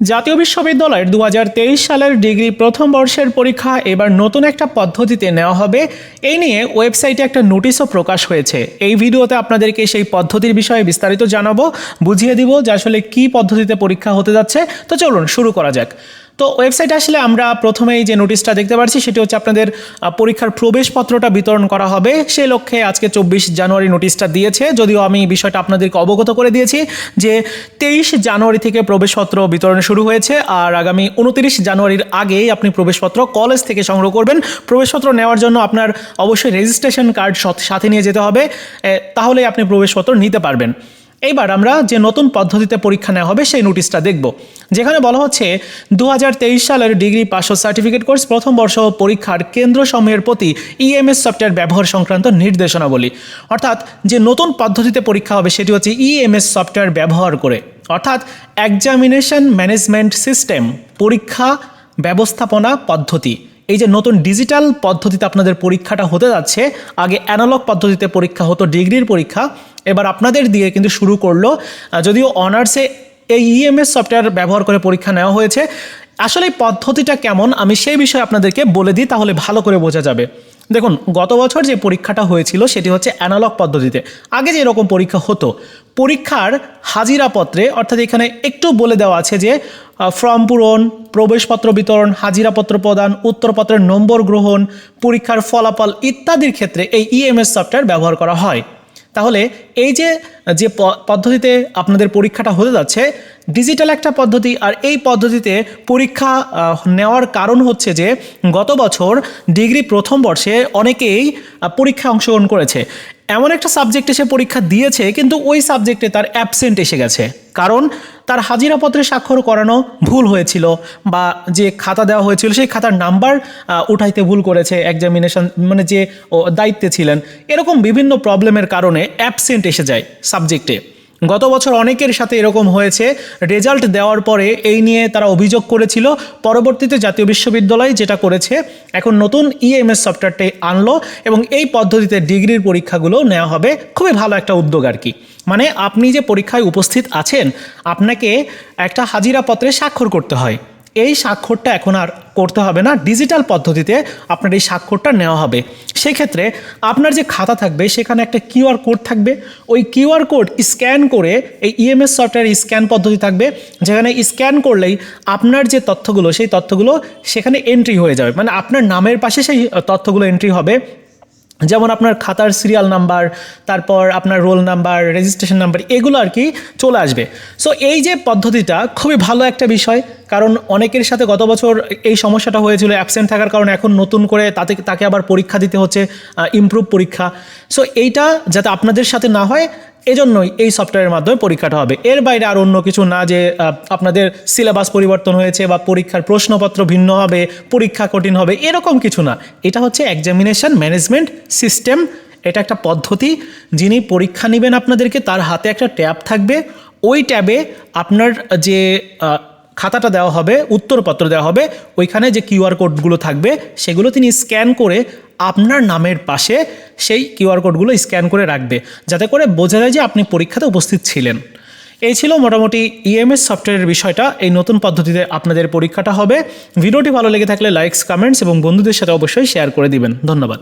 জাতীয় বিশ্ববিদ্যালয়ের দু হাজার তেইশ সালের ডিগ্রি প্রথম বর্ষের পরীক্ষা এবার নতুন একটা পদ্ধতিতে নেওয়া হবে। এই নিয়ে ওয়েবসাইটে একটা নোটিশও প্রকাশ হয়েছে। এই ভিডিওতে আপনাদেরকে সেই পদ্ধতির বিষয়ে বিস্তারিত জানাব। বুঝিয়ে দিব যে আসলে কী পদ্ধতিতে পরীক্ষা হতে যাচ্ছে। তো চলুন শুরু করা যাক। তো ওয়েবসাইটে আসলে আমরা প্রথমেই যে নোটিশটা দেখতে পাচ্ছি সেটি হচ্ছে আপনাদের পরীক্ষার প্রবেশপত্রটা বিতরণ করা হবে। সে লক্ষ্যে আজকে চব্বিশ জানুয়ারি নোটিশটা দিয়েছে। যদিও আমি বিষয়টা আপনাদেরকে অবগত করে দিয়েছি যে তেইশ জানুয়ারি থেকে প্রবেশপত্র বিতরণ শুরু হয়েছে আর আগামী উনতিরিশ জানুয়ারির আগেই আপনি প্রবেশপত্র কলেজ থেকে সংগ্রহ করবেন। প্রবেশপত্র নেওয়ার জন্য আপনার অবশ্যই রেজিস্ট্রেশন কার্ড সাথে নিয়ে যেতে হবে। তাহলেই আপনি প্রবেশপত্র নিতে পারবেন। এইবার আমরা যে নতুন পদ্ধতিতে পরীক্ষা নেওয়া হবে সেই নোটিশটা দেখব। যেখানে বলা হচ্ছে দু হাজার তেইশ সালের ডিগ্রি পাস সার্টিফিকেট কোর্স প্রথম বর্ষ পরীক্ষার কেন্দ্র সমূহের প্রতি ইএমএস সফটওয়্যার ব্যবহার সংক্রান্ত নির্দেশনাবলী। অর্থাৎ যে নতুন পদ্ধতিতে পরীক্ষা হবে সেটি হচ্ছে ইএমএস সফটওয়্যার ব্যবহার করে। অর্থাৎ এক্সামিনেশন ম্যানেজমেন্ট সিস্টেম পরীক্ষা ব্যবস্থাপনা পদ্ধতি। এই যে নতুন ডিজিটাল পদ্ধতিতে আপনাদের পরীক্ষাটা হতে যাচ্ছে, আগে অ্যানালগ পদ্ধতিতে পরীক্ষা হতো ডিগ্রির পরীক্ষা এবার আপনাদের দিয়ে কিন্তু শুরু করল। যদিও অনার্সে এই ইএমএস সফটওয়্যার ব্যবহার করে পরীক্ষা নেওয়া হয়েছে, আসলে পদ্ধতিটা কেমন আমি সেই বিষয়ে আপনাদেরকে বলে দিই, তাহলে ভালো করে বোঝা যাবে। দেখুন, গত বছর যে পরীক্ষাটা হয়েছিল সেটি হচ্ছে অ্যানালগ পদ্ধতিতে। আগে যে এরকম পরীক্ষা হতো, পরীক্ষার হাজিরাপত্রে, অর্থাৎ এখানে একটু বলে দেওয়া আছে যে ফর্ম পূরণ, প্রবেশপত্র বিতরণ, হাজিরাপত্র প্রদান, উত্তরপত্রের নম্বর গ্রহণ, পরীক্ষার ফলাফল ইত্যাদির ক্ষেত্রে এই ইএমএস সফটওয়্যার ব্যবহার করা হয়। তাহলে এই যে যে পদ্ধতিতে আপনাদের পরীক্ষাটা হতে যাচ্ছে ডিজিটাল একটা পদ্ধতি, আর এই পদ্ধতিতে পরীক্ষা নেওয়ার কারণ হচ্ছে যে, গত বছর ডিগ্রি প্রথম বর্ষে অনেকেই পরীক্ষা অংশগ্রহণ করেছে। এমন একটা সাবজেক্টে সে পরীক্ষা দিয়েছে, কিন্তু ওই সাবজেক্টে তার অ্যাবসেন্ট এসে গেছে। কারণ তার হাজিরাপত্রে স্বাক্ষর করানো ভুল হয়েছিল বা যে খাতা দেওয়া হয়েছিল সেই খাতার নাম্বার উঠাইতে ভুল করেছে এক্সামিনেশন মানে যে দায়িত্বে ছিলেন। এরকম বিভিন্ন প্রবলেমের কারণে অ্যাবসেন্ট এসে যায় সাবজেক্টে গত বছর অনেকের সাথে এরকম হয়েছে। রেজাল্ট দেওয়ার পরে এই নিয়ে তারা অভিযোগ করেছিল। পরবর্তীতে জাতীয় বিশ্ববিদ্যালয় যেটা করেছে, এখন নতুন ইএমএস সফটওয়্যারটাই আনলো এবং এই পদ্ধতিতে ডিগ্রির পরীক্ষাগুলো নেওয়া হবে। খুবই ভালো একটা উদ্যোগ আর কি। মানে আপনি যে পরীক্ষায় উপস্থিত আছেন, আপনাকে একটা হাজিরা হাজিরাপত্রে স্বাক্ষর করতে হয়। এই স্বাক্ষরটা এখন আর করতে হবে না। ডিজিটাল পদ্ধতিতে আপনার এই স্বাক্ষরটা নেওয়া হবে। সেক্ষেত্রে আপনার যে খাতা থাকবে, সেখানে একটা কিউআর কোড থাকবে। ওই কিউআর কোড স্ক্যান করে এই ইএমএস সফটওয়্যার স্ক্যান পদ্ধতি থাকবে। যেখানে স্ক্যান করলেই আপনার যে তথ্যগুলো, সেই তথ্যগুলো সেখানে এন্ট্রি হয়ে যাবে। মানে আপনার নামের পাশে সেই তথ্যগুলো এন্ট্রি হবে। যেমন আপনার খাতার সিরিয়াল নাম্বার তারপর আপনার রোল নাম্বার রেজিস্ট্রেশন নাম্বার এগুলো আর কি চলে আসবে। সো এই যে পদ্ধতিটা খুবই ভালো একটা বিষয়, কারণ অনেকের সাথে গত বছর এই সমস্যাটা হয়েছিল অ্যাবসেন্ট থাকার কারণে এখন নতুন করে তাতে, তাকে আবার পরীক্ষা দিতে হচ্ছে ইমপ্রুভ পরীক্ষা। সো এইটা যাতে আপনাদের সাথে না হয় এজন্যই এই সফটওয়্যারের মাধ্যমে পরীক্ষাটা হবে। এর বাইরে আর অন্য কিছু না যে আপনাদের সিলেবাস পরিবর্তন হয়েছে বা পরীক্ষার প্রশ্নপত্র ভিন্ন হবে, পরীক্ষা কঠিন হবে, এরকম কিছু না। এটা হচ্ছে এক্সামিনেশন ম্যানেজমেন্ট সিস্টেম এটা একটা পদ্ধতি। যিনি পরীক্ষা নেবেন আপনাদেরকে, তার হাতে একটা ট্যাব থাকবে। ওই ট্যাবে আপনার যে খাতাটা দেওয়া হবে, উত্তরপত্র দেওয়া হবে, ওইখানে যে কিউআর কোডগুলো থাকবে, সেগুলো তিনি স্ক্যান করে আপনার নামের পাশে সেই কিউআর কোডগুলো স্ক্যান করে রাখবে, যাতে করে বোঝা যায় যে আপনি পরীক্ষাতে উপস্থিত ছিলেন। এই ছিল মোটামুটি ইএমএস সফটওয়্যারের বিষয়টা। এই নতুন পদ্ধতিতে আপনাদের পরীক্ষাটা হবে। ভিডিওটি ভালো লেগে থাকলে লাইকস কমেন্টস এবং বন্ধুদের সাথে অবশ্যই শেয়ার করে দিবেন। ধন্যবাদ।